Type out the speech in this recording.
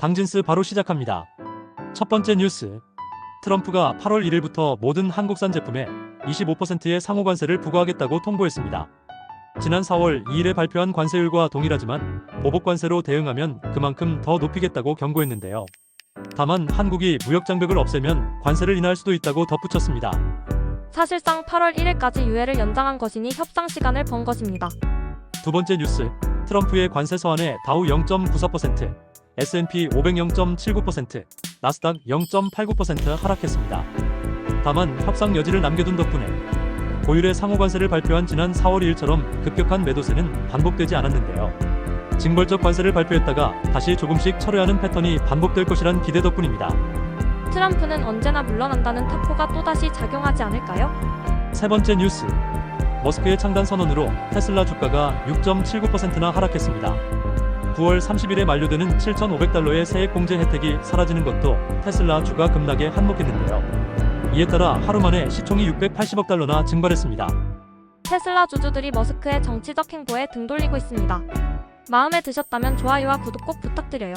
당진스 바로 시작합니다. 첫 번째 뉴스. 트럼프가 8월 1일부터 모든 한국산 제품에 25%의 상호 관세를 부과하겠다고 통보했습니다. 지난 4월 2일에 발표한 관세율과 동일하지만 보복 관세로 대응하면 그만큼 더 높이겠다고 경고했는데요. 다만 한국이 무역 장벽을 없애면 관세를 인하할 수도 있다고 덧붙였습니다. 사실상 8월 1일까지 유예를 연장한 것이니 협상 시간을 번 것입니다. 두 번째 뉴스. 트럼프의 관세 서한에 다우 0.94%, S&P 500 0.79%, 나스닥 0.89% 하락했습니다. 다만 협상 여지를 남겨둔 덕분에 고율의 상호관세를 발표한 지난 4월 2일처럼 급격한 매도세는 반복되지 않았는데요. 징벌적 관세를 발표했다가 다시 조금씩 철회하는 패턴이 반복될 것이란 기대 덕분입니다. 트럼프는 언제나 물러난다는 타포가 또다시 작용하지 않을까요? 세 번째 뉴스. 머스크의 창단 선언으로 테슬라 주가가 6.79%나 하락했습니다. 9월 30일에 만료되는 7,500달러의 세액 공제 혜택이 사라지는 것도 테슬라 주가 급락에 한몫했는데요. 이에 따라 하루 만에 시총이 680억 달러나 증발했습니다. 테슬라 주주들이 머스크의 정치적 행보에 등 돌리고 있습니다. 마음에 드셨다면 좋아요와 구독 꼭 부탁드려요.